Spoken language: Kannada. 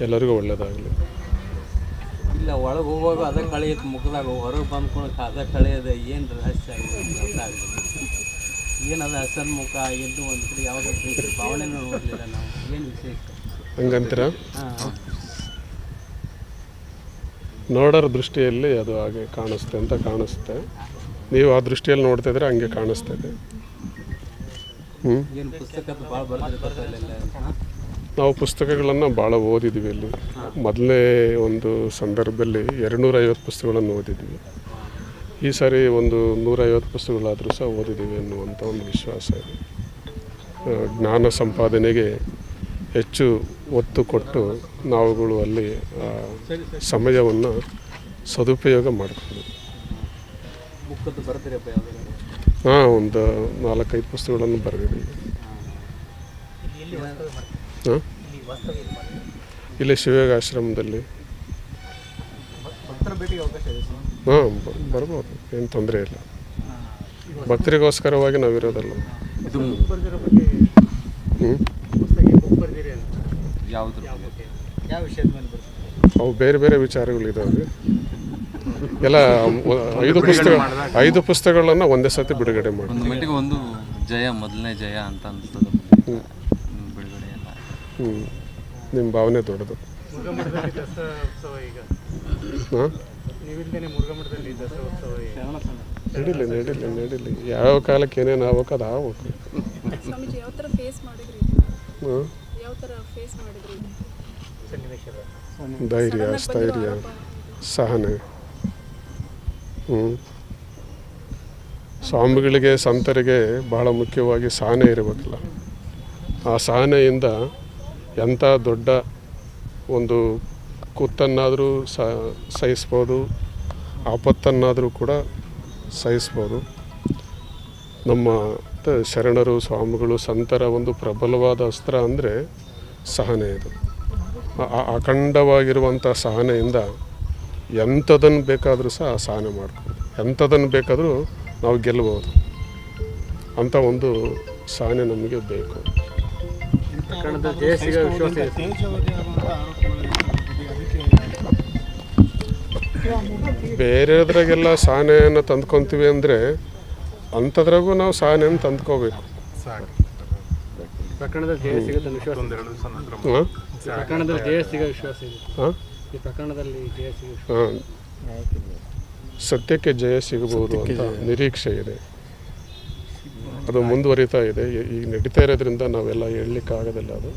ಎಲ್ಲರಿಗೂ ಒಳ್ಳೆಯದಾಗಲಿ ಇಲ್ಲ ಒಳಗೆ ಹೋಗುವಾಗ ಅದ ಕಳೆಯುತ್ತೆ ಮುಖದಾಗ ಹೊರಗೆ ಬಂದ್ಕೊಂಡು ಅದ ಕಳೆಯದ ಏನು ರಹಸ್ಯ ಏನದ ಹಸನ್ ಮುಖ ಎದ್ದು ಒಂದು ಕಡೆ ಯಾವುದೋ ಭಾವನೆ ನೋಡಲಿಲ್ಲ ನಾವು. ಏನು ವಿಶೇಷ? ಹಂಗಂತೀರ? ನೋಡೋರ ದೃಷ್ಟಿಯಲ್ಲಿ ಅದು ಹಾಗೆ ಕಾಣಿಸುತ್ತೆ ಅಂತ ಕಾಣಿಸುತ್ತೆ ನೀವು ಆ ದೃಷ್ಟಿಯಲ್ಲಿ ನೋಡ್ತಾ ಇದ್ರೆ ಹಂಗೆ ಕಾಣಿಸ್ತಾ ಇದೆ. ಹ್ಞೂ ನಾವು ಪುಸ್ತಕಗಳನ್ನು ಭಾಳ ಓದಿದ್ವಿ ಇಲ್ಲಿ ಮೊದಲನೇ ಒಂದು ಸಂದರ್ಭದಲ್ಲಿ ಎರಡುನೂರೈವತ್ತು ಪುಸ್ತಕಗಳನ್ನು ಓದಿದ್ವಿ. ಈ ಸಾರಿ ಒಂದು ನೂರೈವತ್ತು ಪುಸ್ತಕಗಳಾದರೂ ಸಹ ಓದಿದ್ದೀವಿ ಅನ್ನುವಂಥ ಒಂದು ವಿಶ್ವಾಸ ಇದೆ. ಜ್ಞಾನ ಸಂಪಾದನೆಗೆ ಹೆಚ್ಚು ಒತ್ತು ಕೊಟ್ಟು ನಾವುಗಳು ಅಲ್ಲಿ ಸಮಯವನ್ನು ಸದುಪಯೋಗ ಮಾಡ್ತೀವಿ ಹಾಂ ಒಂದು ನಾಲ್ಕೈದು ಪುಸ್ತಕಗಳನ್ನು ಬರೆದಿದ್ದೀವಿ ಇಲ್ಲಿ ಶಿವಯೋಗ ಆಶ್ರಮದಲ್ಲಿ ಹಾಂ ಬರ್ಬೋದು ಏನು ತೊಂದರೆ ಇಲ್ಲ. ಭಕ್ತರಿಗೋಸ್ಕರವಾಗಿ ನಾವಿರೋದಲ್ಲ ಅವು ಬೇರೆ ಬೇರೆ ವಿಚಾರಗಳಿದಾವೆ. ಎಲ್ಲ ಐದು ಪುಸ್ತಕ ಐದು ಪುಸ್ತಕಗಳನ್ನು ಒಂದೇ ಸತಿ ಬಿಡುಗಡೆ ಮಾಡಿ ಒಂದು ಜಯ ಮೊದಲನೇ ಜಯ ಅಂತ ಅನ್ಸ್ತದೆ. ಹ್ಞೂ ನಿಮ್ಮ ಭಾವನೆ ದೊಡ್ಡದು. ಹಾಂ? ನಡೀಲಿ ನಡೀಲಿ ನಡೀಲಿ. ಯಾವ ಕಾಲಕ್ಕೆ ಏನೇನು ಆಗ್ಬೇಕು ಅದು ಆಗ್ಬೇಕು. ಸ್ವಾಮೀಜಿ ಫೇಸ್ ಮಾಡಿದ್ರಿ ಹಾಂ? ಯಾವ ಫೇಸ್ ಮಾಡಿದ್ರಿ ಸನ್ನಿವೇಶದ ಧೈರ್ಯ ಸ್ಥೈರ್ಯ ಸಹನೆ. ಹ್ಞೂ ಸ್ವಾಮಿಗಳಿಗೆ ಸಂತರಿಗೆ ಬಹಳ ಮುಖ್ಯವಾಗಿ ಸಹನೆ ಇರಬೇಕಲ್ಲ. ಆ ಸಹನೆಯಿಂದ ಎಂಥ ದೊಡ್ಡ ಒಂದು ಕುತ್ತನ್ನಾದರೂ ಸಹಿಸ್ಬೋದು, ಆಪತ್ತನ್ನಾದರೂ ಕೂಡ ಸಹಿಸ್ಬೋದು. ನಮ್ಮ ಶರಣರು, ಸ್ವಾಮಿಗಳು ಸಂತರ ಒಂದು ಪ್ರಬಲವಾದ ಅಸ್ತ್ರ ಅಂದರೆ ಸಹನೆ ಇದು. ಅಖಂಡವಾಗಿರುವಂಥ ಸಹನೆಯಿಂದ ಎಂಥದನ್ನು ಬೇಕಾದರೂ ಸಹ ಸಹನೆ ಮಾಡ್ಬೋದು. ಎಂಥದನ್ನು ಬೇಕಾದರೂ ನಾವು ಗೆಲ್ಲಬಹುದು ಅಂಥ ಒಂದು ಸಹನೆ ನಮಗೆ ಬೇಕು. ಪ್ರಕರಣದ ಜಯ ಸಿಗೋ ವಿಶ್ವಾಸ ಇದೆ. ಬೇರೆದ್ರಾಗೆಲ್ಲ ಸಹನೆಯನ್ನು ತಂದ್ಕೊತೀವಿ ಅಂದರೆ ಅಂಥದ್ರಾಗೂ ನಾವು ಸಹನೆಯನ್ನು ತಂದ್ಕೋಬೇಕು. ಸದ್ಯಕ್ಕೆ ಜಯ ಸಿಗುತ್ತೆ ವಿಶ್ವಾಸ ಪ್ರಕರಣದಲ್ಲಿ ಜಯ ಸಿಗೋ ವಿಶ್ವಾಸ ಇದೆ. ಹಾಂ? ಈ ಪ್ರಕರಣದಲ್ಲಿ ಜಯ ಸಿಗೋ ವಿಶ್ವಾಸ ಹಾಂ ಸತ್ಯಕ್ಕೆ ಜಯ ಸಿಗಬಹುದು ಅಂತ ನಿರೀಕ್ಷೆ ಇದೆ. ಅದು ಮುಂದುವರಿತಾ ಇದೆ. ಈಗ ನಡೀತಾ ಇರೋದ್ರಿಂದ ನಾವೆಲ್ಲ ಹೇಳಲಿಕ್ಕಾಗೋದಿಲ್ಲ ಅದು.